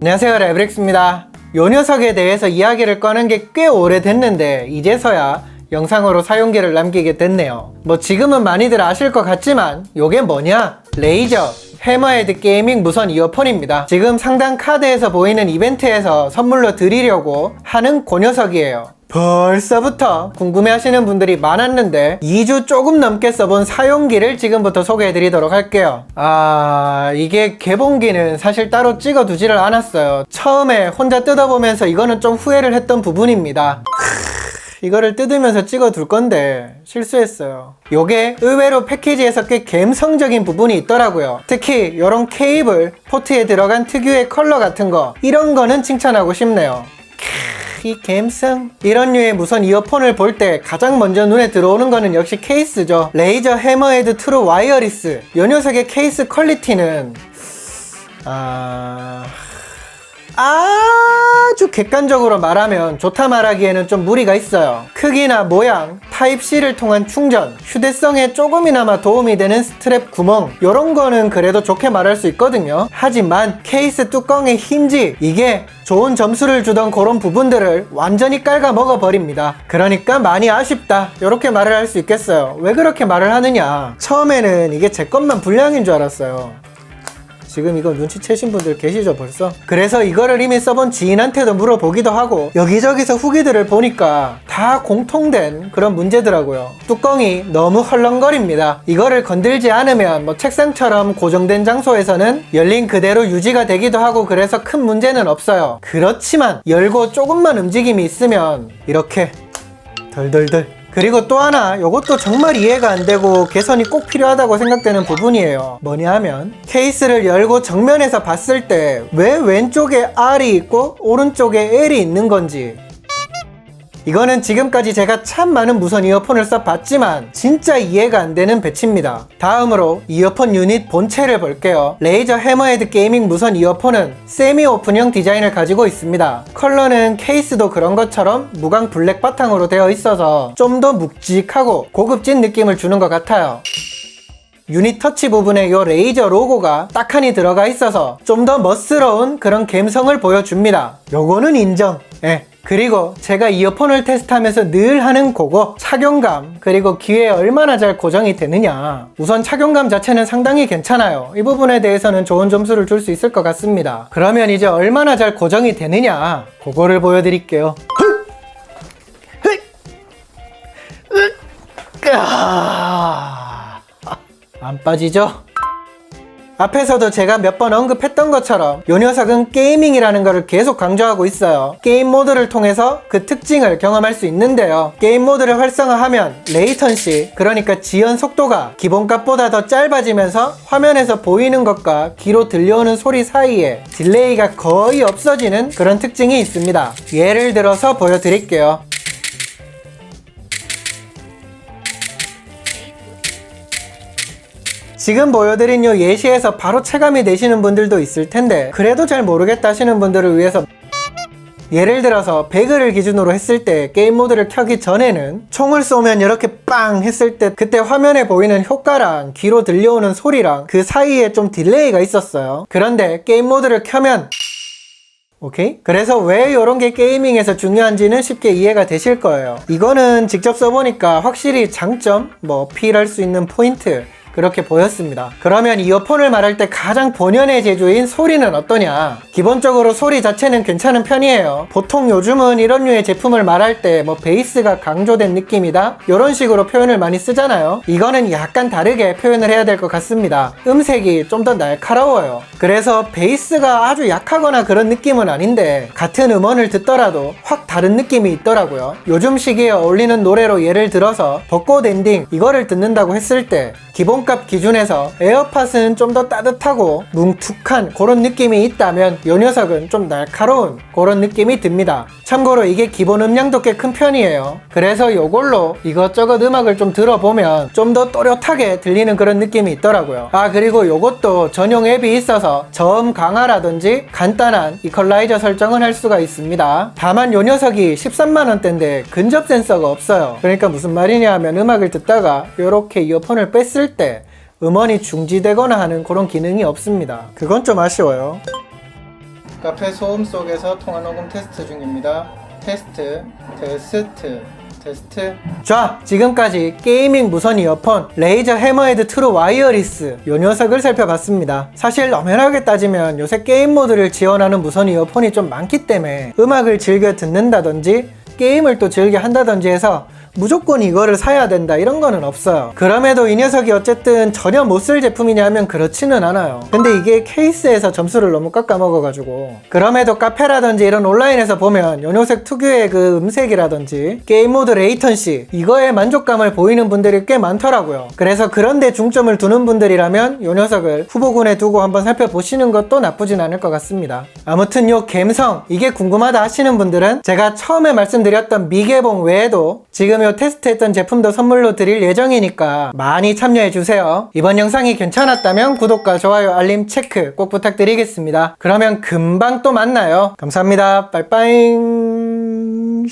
안녕하세요 레브렉스입니다. 요 녀석에 대해서 이야기를 꺼낸 게 꽤 오래됐는데 이제서야 영상으로 사용기를 남기게 됐네요. 뭐 지금은 많이들 아실 것 같지만 요게 뭐냐? 레이저 해머헤드 게이밍 무선 이어폰입니다. 지금 상단 카드에서 보이는 이벤트에서 선물로 드리려고 하는 그 녀석이에요 벌써부터 궁금해하시는 분들이 많았는데 2주 조금 넘게 써본 사용기를 지금부터 소개해드리도록 할게요 아 이게 개봉기는 사실 따로 찍어두지를 않았어요 처음에 혼자 뜯어보면서 이거는 좀 후회를 했던 부분입니다 이거를 뜯으면서 찍어 둘 건데 실수했어요. 요게 의외로 패키지에서 꽤 감성적인 부분이 있더라고요. 특히 이런 케이블, 포트에 들어간 특유의 컬러 같은 거 이런 거는 칭찬하고 싶네요. 크, 이 감성 이런 류의 무선 이어폰을 볼 때 가장 먼저 눈에 들어오는 거는 역시 케이스죠. 레이저 해머헤드 트루 와이어리스 이 녀석의 케이스 퀄리티는 아... 아주 객관적으로 말하면 좋다 말하기에는 좀 무리가 있어요. 크기나 모양, 타입C를 통한 충전, 휴대성에 조금이나마 도움이 되는 스트랩 구멍, 이런 거는 그래도 좋게 말할 수 있거든요. 하지만 케이스 뚜껑의 힌지, 이게 좋은 점수를 주던 그런 부분들을 완전히 깔가 먹어버립니다. 그러니까 많이 아쉽다. 이렇게 말을 할 수 있겠어요. 왜 그렇게 말을 하느냐. 처음에는 이게 제 것만 불량인 줄 알았어요. 지금 이거 눈치채신 분들 계시죠 벌써? 그래서 이거를 이미 써본 지인한테도 물어보기도 하고 여기저기서 후기들을 보니까 다 공통된 그런 문제더라고요. 뚜껑이 너무 헐렁거립니다. 이거를 건들지 않으면 뭐 책상처럼 고정된 장소에서는 열린 그대로 유지가 되기도 하고 그래서 큰 문제는 없어요. 그렇지만 열고 조금만 움직임이 있으면 이렇게 덜덜덜 그리고 또 하나 이것도 정말 이해가 안 되고 개선이 꼭 필요하다고 생각되는 부분이에요. 뭐냐 하면 케이스를 열고 정면에서 봤을 때 왜 왼쪽에 R이 있고 오른쪽에 L이 있는 건지 이거는 지금까지 제가 참 많은 무선 이어폰을 써봤지만 진짜 이해가 안 되는 배치입니다. 다음으로 이어폰 유닛 본체를 볼게요. 레이저 해머헤드 게이밍 무선 이어폰은 세미 오픈형 디자인을 가지고 있습니다. 컬러는 케이스도 그런 것처럼 무광 블랙 바탕으로 되어 있어서 좀 더 묵직하고 고급진 느낌을 주는 것 같아요. 유닛 터치 부분에 이 레이저 로고가 딱하니 들어가 있어서 좀 더 멋스러운 그런 감성을 보여줍니다. 요거는 인정. 예. 그리고 제가 이어폰을 테스트하면서 늘 하는 그거 착용감 그리고 귀에 얼마나 잘 고정이 되느냐. 우선 착용감 자체는 상당히 괜찮아요. 이 부분에 대해서는 좋은 점수를 줄 수 있을 것 같습니다. 그러면 이제 얼마나 잘 고정이 되느냐. 그거를 보여드릴게요. 안 빠지죠? 앞에서도 제가 몇 번 언급했던 것처럼 이 녀석은 게이밍이라는 것을 계속 강조하고 있어요. 게임 모드를 통해서 그 특징을 경험할 수 있는데요. 게임 모드를 활성화하면 레이턴시, 그러니까 지연 속도가 기본값보다 더 짧아지면서 화면에서 보이는 것과 귀로 들려오는 소리 사이에 딜레이가 거의 없어지는 그런 특징이 있습니다. 예를 들어서 보여드릴게요. 지금 보여드린 요 예시에서 바로 체감이 되시는 분들도 있을 텐데 그래도 잘 모르겠다 하시는 분들을 위해서 예를 들어서 배그를 기준으로 했을 때 게임 모드를 켜기 전에는 총을 쏘면 이렇게 빵 했을 때 그때 화면에 보이는 효과랑 귀로 들려오는 소리랑 그 사이에 좀 딜레이가 있었어요 그런데 게임 모드를 켜면 오케이? 그래서 왜 이런 게 게이밍에서 중요한지는 쉽게 이해가 되실 거예요 이거는 직접 써보니까 확실히 장점, 뭐 어필할 수 있는 포인트 그렇게 보였습니다. 그러면 이어폰을 말할 때 가장 본연의 제조인 소리는 어떠냐? 기본적으로 소리 자체는 괜찮은 편이에요. 보통 요즘은 이런 류의 제품을 말할 때 뭐 베이스가 강조된 느낌이다? 이런 식으로 표현을 많이 쓰잖아요. 이거는 약간 다르게 표현을 해야 될 것 같습니다. 음색이 좀 더 날카로워요. 그래서 베이스가 아주 약하거나 그런 느낌은 아닌데 같은 음원을 듣더라도 확 다른 느낌이 있더라고요. 요즘 시기에 어울리는 노래로 예를 들어서 벚꽃 엔딩 이거를 듣는다고 했을 때 기본 기본값 기준에서 에어팟은 좀 더 따뜻하고 뭉툭한 그런 느낌이 있다면 이 녀석은 좀 날카로운 그런 느낌이 듭니다. 참고로 이게 기본 음량도 꽤 큰 편이에요. 그래서 이걸로 이것저것 음악을 좀 들어보면 좀 더 또렷하게 들리는 그런 느낌이 있더라고요. 아 그리고 이것도 전용 앱이 있어서 저음 강화라든지 간단한 이퀄라이저 설정을 할 수가 있습니다. 다만 이 녀석이 13만원대인데 근접 센서가 없어요. 그러니까 무슨 말이냐 하면 음악을 듣다가 이렇게 이어폰을 뺐을 때 음원이 중지되거나 하는 그런 기능이 없습니다. 그건 좀 아쉬워요. 카페 소음 속에서 통화 녹음 테스트 중입니다. 테스트, 테스트, 테스트. 자, 지금까지 게이밍 무선 이어폰 레이저 해머헤드 트루 와이어리스 요 녀석을 살펴봤습니다. 사실 엄연하게 따지면 요새 게임 모드를 지원하는 무선 이어폰이 좀 많기 때문에 음악을 즐겨 듣는다든지 게임을 또 즐겨 한다든지 해서 무조건 이거를 사야 된다 이런 거는 없어요. 그럼에도 이 녀석이 어쨌든 전혀 못 쓸 제품이냐 하면 그렇지는 않아요. 근데 이게 케이스에서 점수를 너무 깎아 먹어 가지고 그럼에도 카페라든지 이런 온라인에서 보면 요 녀석 특유의 그 음색이라든지 게임 모드 레이턴시 이거에 만족감을 보이는 분들이 꽤 많더라고요. 그래서 그런데 중점을 두는 분들이라면 요 녀석을 후보군에 두고 한번 살펴보시는 것도 나쁘진 않을 것 같습니다. 아무튼 요 감성 이게 궁금하다 하시는 분들은 제가 처음에 말씀드렸던 미개봉 외에도 지금 요 테스트했던 제품도 선물로 드릴 예정이니까 많이 참여해 주세요. 이번 영상이 괜찮았다면 구독과 좋아요 알림 체크 꼭 부탁드리겠습니다. 그러면 금방 또 만나요. 감사합니다. 빠이빠잉.